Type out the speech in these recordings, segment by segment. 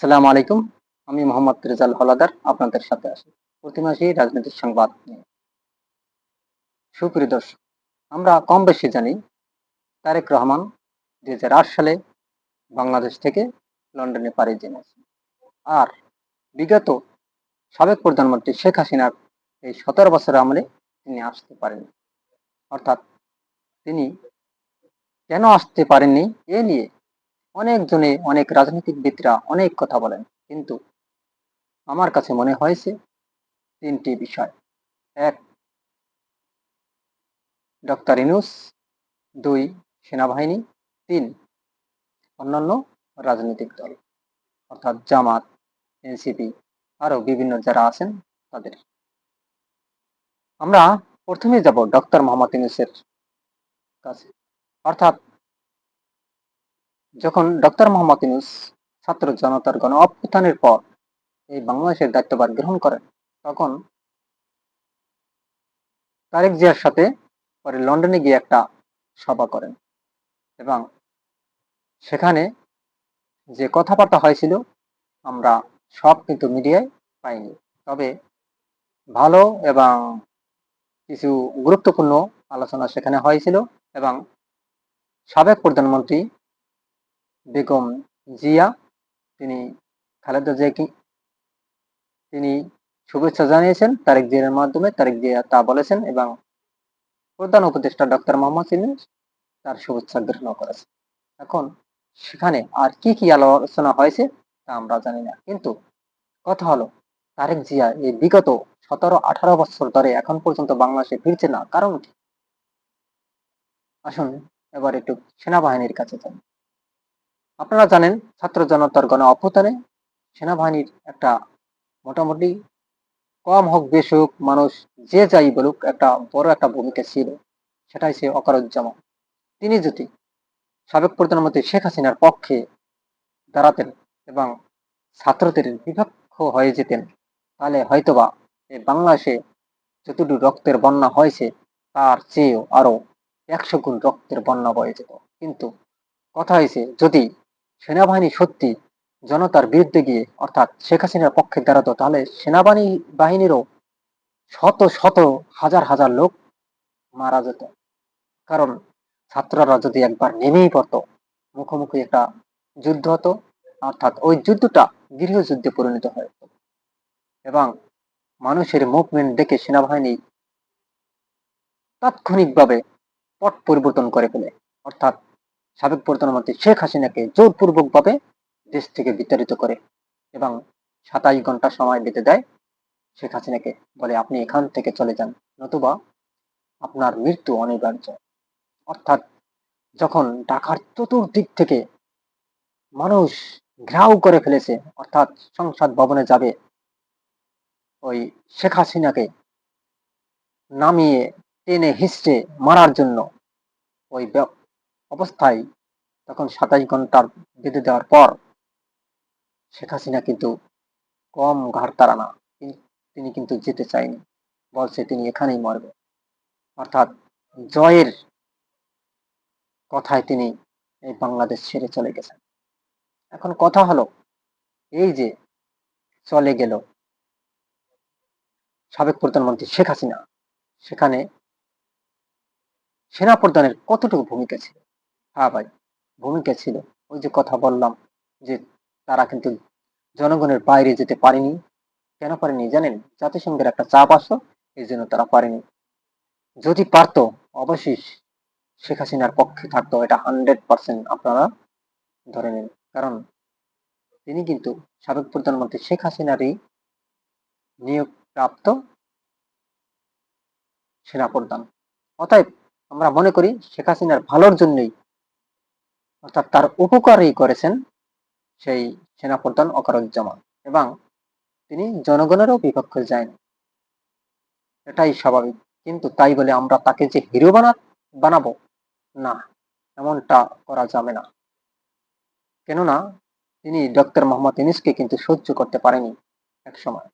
সালাম আলাইকুম। আমি মোহাম্মদ রেজাল হলাদার, আপনাদের সাথে আছি প্রতি মাসেই রাজনৈতিক সংবাদ নিয়ে। সুপ্রিয় দর্শক, আমরা কম বেশি জানি তারেক রহমান দুই হাজার আট সালে বাংলাদেশ থেকে লন্ডনে পাড়ি জেনেছেন আর বিগত সাবেক প্রধানমন্ত্রী শেখ হাসিনার এই সতেরো বছরের আমলে তিনি আসতে পারেননি। অর্থাৎ তিনি কেন আসতে পারেননি এ নিয়ে অনেকজনে অনেক রাজনীতিকবিদরা অনেক কথা বলেন, কিন্তু আমার কাছে মনে হয়েছে তিনটি বিষয়। এক, ডক্টর ইনুস দুই, সেনাবাহিনী, তিন, অন্যান্য রাজনৈতিক দল, অর্থাৎ জামাত, এনসিপি আরও বিভিন্ন যারা আছেন তাদের। আমরা প্রথমে যাব ডক্টর মোহাম্মদ ইনুসের কাছে। অর্থাৎ যখন ডক্টর মোহাম্মদ ইউনুস ছাত্র জনতার গণ অভ্যুত্থানের পর এই বাংলাদেশের দায়িত্বভার গ্রহণ করেন, তখন তারেক জিয়ার সাথে পরে লন্ডনে গিয়ে একটা সভা করেন এবং সেখানে যে কথাবার্তা হয়েছিল আমরা সব কিন্তু মিডিয়ায় পাইনি। তবে ভালো এবং কিছু গুরুত্বপূর্ণ আলোচনা সেখানে হয়েছিল এবং সাবেক প্রধানমন্ত্রী বেগম জিয়া, তিনি খালেদা জিয়াকে, তিনি শুভেচ্ছা জানিয়েছেন, তারেক জিয়ার মাধ্যমে, তারেক জিয়া তা বলেছেন এবং প্রধান উপদেষ্টা ডক্টর মোহাম্মদ ইউনুস তার শুভেচ্ছা গ্রহণ করেছেন। এখন সেখানে আর কি কি আলোচনা হয়েছে তা আমরা জানি না। কিন্তু কথা হলো, তারেক জিয়া এই বিগত সতেরো, আঠারো বছর ধরে এখন পর্যন্ত বাংলাদেশে ফিরছে না, কারণ কি? আসুন এবার একটু সেনাবাহিনীর কাছে যান আপনারা জানেন, ছাত্র জনতার গণ অভ্যুত্থানে সেনাবাহিনীর একটা মোটামুটি কম হোক, বেশ হোক, মানুষ যে যাই বলুক, একটা বড় একটা ভূমিকা ছিল, সেটাই সে অকারুজ্জামান তিনি যদি সাবেক প্রধানমন্ত্রী শেখ হাসিনার পক্ষে দাঁড়াতেন এবং ছাত্রদের বিপক্ষ হয়ে যেতেন, তাহলে হয়তোবা এই বাংলাদেশে যতটুকু রক্তের বন্যা হয়েছে, তার চেয়েও আরও একশো গুণ রক্তের বন্যা বয়ে যেত। কিন্তু কথা হয়েছে, যদি সেনাবাহিনী সত্যি জনতার বিরুদ্ধে গিয়ে, অর্থাৎ শেখ হাসিনার পক্ষে দাঁড়াতো তাহলে সেনাবাহিনী বাহিনীরও শত শত হাজার হাজার লোক মারা যেত। কারণ ছাত্ররা যদি একবার নেমেই পড়তো, মুখোমুখি একটা যুদ্ধ হতো, অর্থাৎ ওই যুদ্ধটা গৃহযুদ্ধে পরিণত হয় এবং মানুষের মুভমেন্ট দেখে সেনাবাহিনী তাৎক্ষণিকভাবে পট পরিবর্তন করে ফেলে, অর্থাৎ সাবেক প্রধানমন্ত্রী শেখ হাসিনাকে জোরপূর্বকভাবে দেশ থেকে বিতাড়িত করে এবং সাতাইশ ঘণ্টা সময় বেঁধে দেয় শেখ হাসিনাকে, বলে আপনি এখান থেকে চলে যান, নতুবা আপনার মৃত্যু অনিবার্য। অর্থাৎ যখন ঢাকার চতুর্দিক থেকে মানুষ ঘ্রাও করে ফেলেছে, অর্থাৎ সংসদ ভবনে যাবে, ওই শেখ হাসিনাকে নামিয়ে টেনে হিসড়ে মারার জন্য ওই অবস্থায় তখন সাতাশ ঘণ্টার বেঁধে দেওয়ার পর শেখ হাসিনা কিন্তু কম ঘাড় তারা না তিনি কিন্তু যেতে চায়নি। বলছে, তিনি এখানেই মরবে। অর্থাৎ জয়ের কথায় তিনি এই বাংলাদেশ ছেড়ে চলে গেছেন। এখন কথা হলো, এই যে চলে গেল সাবেক প্রধানমন্ত্রী শেখ হাসিনা, সেখানে সেনা প্রধানের কতটুকু ভূমিকা ছিল? হ্যাঁ ভাই, ভূমিকা ছিল। ওই যে কথা বললাম যে তারা কিন্তু জনগণের বাইরে যেতে পারেনি। কেন পারেনি জানেন? জাতিসংঘের একটা চাপ আসতো এই জন্য তারা পারেনি। যদি পারতো অবশ্যই শেখ হাসিনার পক্ষে থাকতো, এটা হান্ড্রেড পার্সেন্ট আপনারা ধরে নিন। কারণ তিনি কিন্তু সাবেক প্রধানমন্ত্রী শেখ হাসিনারই নিয়োগ প্রাপ্ত সেনাপ্রধান। অতএব আমরা মনে করি শেখ হাসিনার ভালোর জন্যই অর্থাৎ তার উপকারই করেছেন সেই সেনাপ্রধান অকারুজ্জামান এবং তিনি জনগণেরও বিপক্ষে যায়নি। এটাই স্বাভাবিক। কিন্তু তাই বলে আমরা তাকে যে হিরো বানা, বানাবো? না, এমনটা করা যাবে না। কেননা তিনি ডক্টর মোহাম্মদ ইনিসকে কিন্তু সহ্য করতে পারেনি এক সময়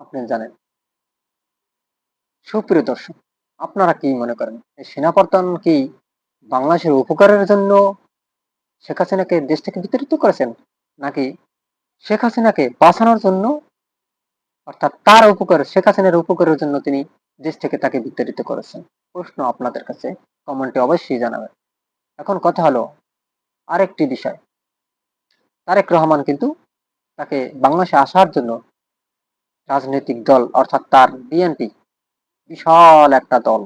আপনি জানেন। সুপ্রিয় দর্শক, আপনারা কি মনে করেন? এই সেনাপ্রধান কি বাংলাদেশের উপকারের জন্য শেখ হাসিনাকে দেশ থেকে বিতাড়িত করেছেন, নাকি শেখ হাসিনাকে বাঁচানোর জন্য, অর্থাৎ তার উপকার, শেখ হাসিনার উপকারের জন্য তিনি দেশ থেকে তাকে বিতাড়িত করেছেন? প্রশ্ন আপনাদের কাছে কমেন্টে অবশ্যই জানাবেন। এখন কথা হলো আরেকটি বিষয়। তারেক রহমান কিন্তু তাকে বাংলাদেশে আসার জন্য রাজনৈতিক দল, অর্থাৎ তার বিএনপি বিশাল একটা দল।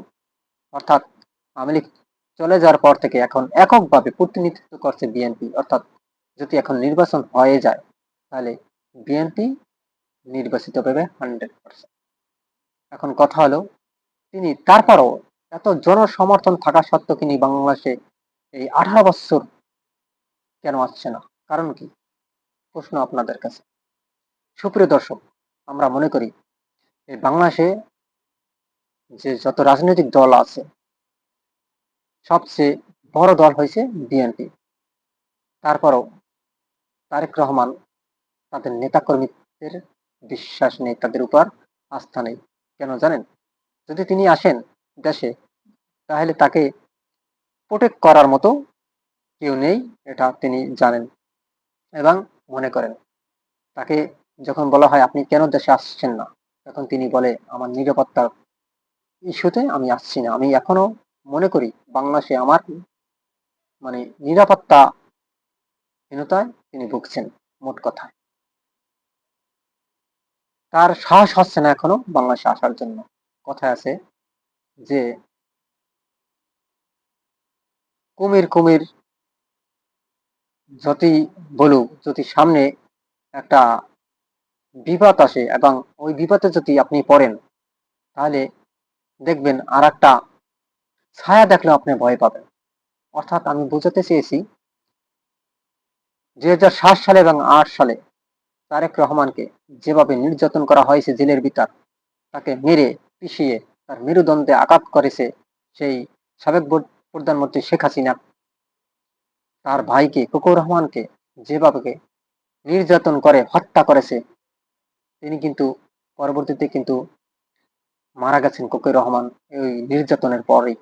অর্থাৎ আওয়ামী লীগ চলে যাওয়ার পর থেকে এখন এককভাবে প্রতিনিধিত্ব করছে বিএনপি অর্থাৎ যদি এখন নির্বাচন হয়ে যায়, তাহলে বিএনপি নির্বাচিত পাবে হান্ড্রেড পার্সেন্ট। এখন কথা হলো, তিনি তারপরও এত জনসমর্থন থাকা সত্ত্বেও তিনি বাংলাদেশে এই আঠারো বছর কেন আসছে না? কারণ কি? প্রশ্ন আপনাদের কাছে। সুপ্রিয় দর্শক, আমরা মনে করি, এই বাংলাদেশে যে যত রাজনৈতিক দল আছে সবচেয়ে বড় দল হয়েছে বিএনপি। তারপরও তারেক রহমান তাদের নেতাকর্মীদের বিশ্বাস নেই, তাদের উপর আস্থা নেই। কেন জানেন? যদি তিনি আসেন দেশে, তাহলে তাকে প্রোটেক্ট করার মতো কেউ নেই, এটা তিনি জানেন এবং মনে করেন। তাকে যখন বলা হয়, আপনি কেন দেশে আসছেন না? তখন তিনি বলে, আমার নিরাপত্তার ইস্যুতে আমি আসছি না। আমি এখনও মনে করি বাংলাদেশে আমার মানে নিরাপত্তা হীনতায় তিনি ভুগছেন, মোট কথা। তার সাহস হচ্ছে না এখনও বাংলাদেশে আসার জন্য। কথা আছে যে, কুমির কুমির যতই বলুক যদি সামনে একটা বিপদ আসে এবং ওই বিপদে যদি আপনি পড়েন, তাহলে দেখবেন আর একটা ছায়া দেখলে আপনি ভয় পাবেন। অর্থাৎ আমি বোঝাতে চেয়েছি দুই হাজার সাত সালে এবং আট সালে তারেক রহমানকে যেভাবে নির্যাতন করা হয়েছে জেলের ভিতর, তাকে মেরে, পিষিয়ে, তার মেরুদণ্ডে আঘাত করেছে সেই সাবেক প্রধানমন্ত্রী শেখ হাসিনা। তার ভাইকে কুকুর রহমানকে যেভাবে নির্যাতন করে, হত্যা করেছে, তিনি কিন্তু পরবর্তীতে কিন্তু মারা গেছেন কুকুর রহমান ওই নির্যাতনের পরেই।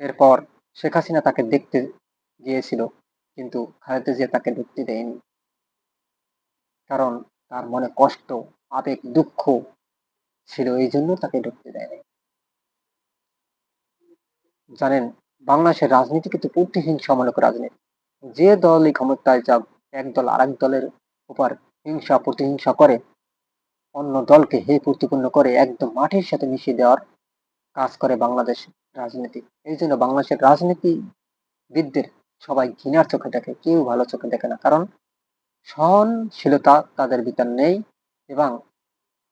এরপর শেখ হাসিনা তাকে দেখতে গিয়েছিল, কিন্তু খালেদা জিয়া তাকে ঢুকতে দেয়নি। কারণ তার মনে কষ্ট, আবেগ, দুঃখ ছিল, এই জন্য তাকে ঢুকতে দেয়নি। জানেন, বাংলাদেশের রাজনীতি কিন্তু প্রতিহিংসামূলক রাজনীতি। যে দলই ক্ষমতায় যা এক দল আরেক দলের উপর হিংসা, প্রতিহিংসা করে, অন্য দলকে হে প্রতিপন্ন করে, একদম মাটির সাথে মিশিয়ে দেওয়ার কাজ করে বাংলাদেশ রাজনীতি। এই জন্য বাংলাদেশের রাজনীতিবিদদের সবাই ঘৃণার চোখে দেখে, কেউ ভালো চোখে দেখে না। কারণ সহনশীলতা তাদের ভিতর নেই এবং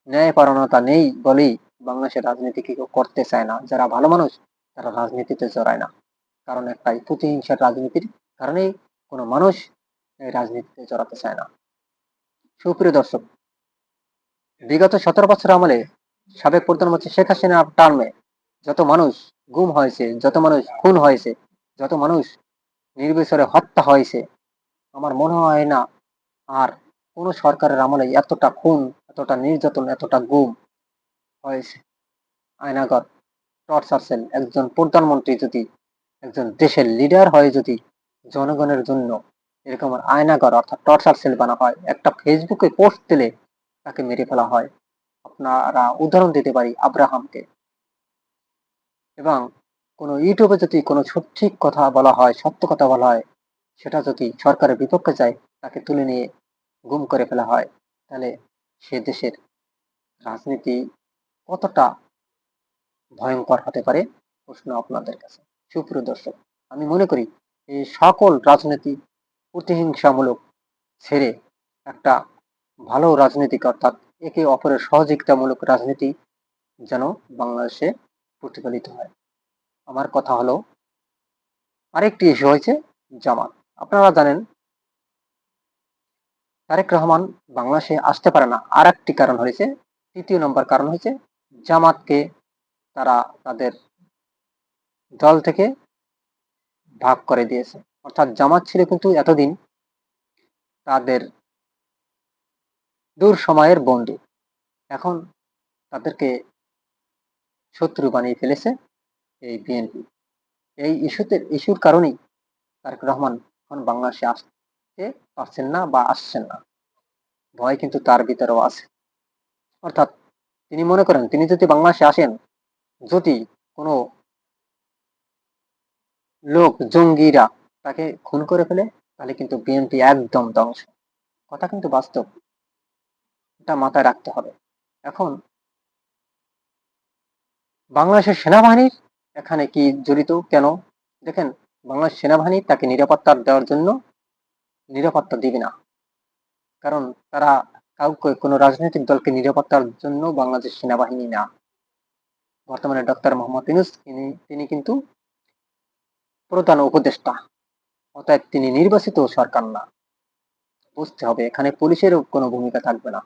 ন্যায়পরণতা নেই বলেই বাংলাদেশের রাজনীতি কেউ করতে চায় না। যারা ভালো মানুষ, তারা রাজনীতিতে জড়ায় না। কারণ একটাই, প্রতিহিংসার রাজনীতির কারণেই কোনো মানুষ এই রাজনীতিতে জড়াতে চায় না। সুপ্রিয় দর্শক, বিগত সতেরো বছর আমলে সাবেক প্রধানমন্ত্রী শেখ হাসিনার টার্মে যত মানুষ গুম হয়েছে, যত মানুষ খুন হয়েছে, যত মানুষ নির্বিচারে হত্যা হয়েছে, আমার মনে হয় না আর কোনো সরকারের আমলে এতটা খুন, এতটা নির্যাতন, এতটা গুম হয়েছে। আয়নাগর, টর্চার সেল, একজন প্রধানমন্ত্রী যদি, একজন দেশের লিডার হয়ে যদি জনগণের জন্য এরকম আয়নাগর অর্থাৎ টর্চার সেল বানা হয়, একটা ফেসবুকে পোস্ট দিলে তাকে মেরে ফেলা হয়। আপনারা উদাহরণ দিতে পারি আব্রাহামকে। এবং কোনো ইউটিউবে যদি কোনো সঠিক কথা বলা হয়, সত্য কথা বলা হয়, সেটা যদি সরকারের বিপক্ষে যায়, তাকে তুলে নিয়ে গুম করে ফেলা হয়, তাহলে সে দেশের রাজনীতি কতটা ভয়ঙ্কর হতে পারে? প্রশ্ন আপনাদের কাছে। সুপ্রিয় দর্শক, আমি মনে করি এই সকল রাজনীতি প্রতিহিংসামূলক ছেড়ে একটা ভালো রাজনীতিক অর্থাৎ একে অপরের সহযোগিতামূলক রাজনীতি যেন বাংলাদেশে প্রতিফলিত হয়। আমার কথা হলো, আরেকটি ইস্যু হয়েছে জামাত আপনারা জানেন, তারেক রহমান বাংলাদেশে আসতে পারে না। আর একটি কারণ হয়েছে, তৃতীয় নম্বর কারণ হয়েছে, জামাতকে তারা তাদের দল থেকে ভাগ করে দিয়েছে। অর্থাৎ জামাত ছিল কিন্তু এতদিন তাদের দূর সময়ের বন্ধু। এখন তাদেরকে শত্রু বানিয়ে ফেলেছে এই বিএনপি এই ইস্যুতে, ইস্যুর কারণেই তারেক রহমান এখন বাংলাদেশে আসতে পারছেন না বা আসছেন না। ভয় কিন্তু তার ভিতরেও আছে। অর্থাৎ তিনি মনে করেন, তিনি যদি বাংলাদেশে আসেন, যদি কোনো লোক, জঙ্গিরা তাকে খুন করে ফেলে, তাহলে কিন্তু বিএনপি একদম ধ্বংস। কথা কিন্তু বাস্তব। এটা মাথায় রাখতে হবে। এখন বাংলাদেশের সেনাবাহিনীর এখানে কি জড়িত কেন? দেখেন, বাংলাদেশ সেনাবাহিনী তাকে নিরাপত্তা দেওয়ার জন্য নিরাপত্তা দিবে না। কারণ তারা কাউকে কোনো রাজনৈতিক দলকে নিরাপত্তার জন্য বাংলাদেশ সেনাবাহিনী না। বর্তমানে ডক্টর মোহাম্মদ ইউনুস তিনি কিন্তু প্রধান উপদেষ্টা, অতএব তিনি নির্বাচিত সরকার না। বুঝতে হবে, এখানে পুলিশেরও কোনো ভূমিকা থাকবে না।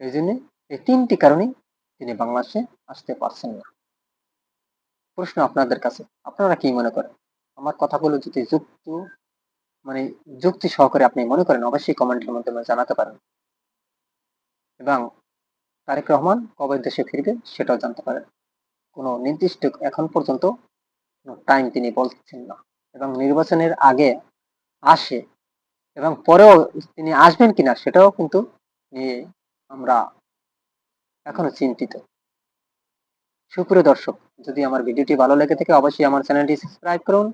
এই জন্য এই তিনটি কারণেই তিনি বাংলাদেশে আসতে পারছেন না। প্রশ্ন আপনাদের কাছে, আপনারা কি মনে করেন? আমার কথাগুলো যদি যুক্ত মানে যুক্তি সহকারে আপনি মনে করেন, অবশ্যই কমেন্টের মাধ্যমে জানাতে পারেন। এবং তারেক রহমান কবে দেশে ফিরবে সেটাও জানতে পারেন। কোনো নির্দিষ্ট এখন পর্যন্ত টাইম তিনি বলছেন না। এবং নির্বাচনের আগে আসে এবং পরেও তিনি আসবেন কিনা সেটাও কিন্তু নিয়ে আমরা এখনও চিন্তিত। সুপ্রিয় দর্শক, যদি আমার ভিডিওটি ভালো লেগে থাকে, অবশ্যই আমার চ্যানেলটি সাবস্ক্রাইব করুন,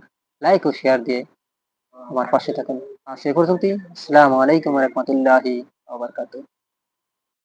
লাইক ও শেয়ার দিয়ে আমার পাশে থাকুন। আর সে পর্যন্তই। আসসালামু আলাইকুম রহমতুল্লাহি আবরকাতুহ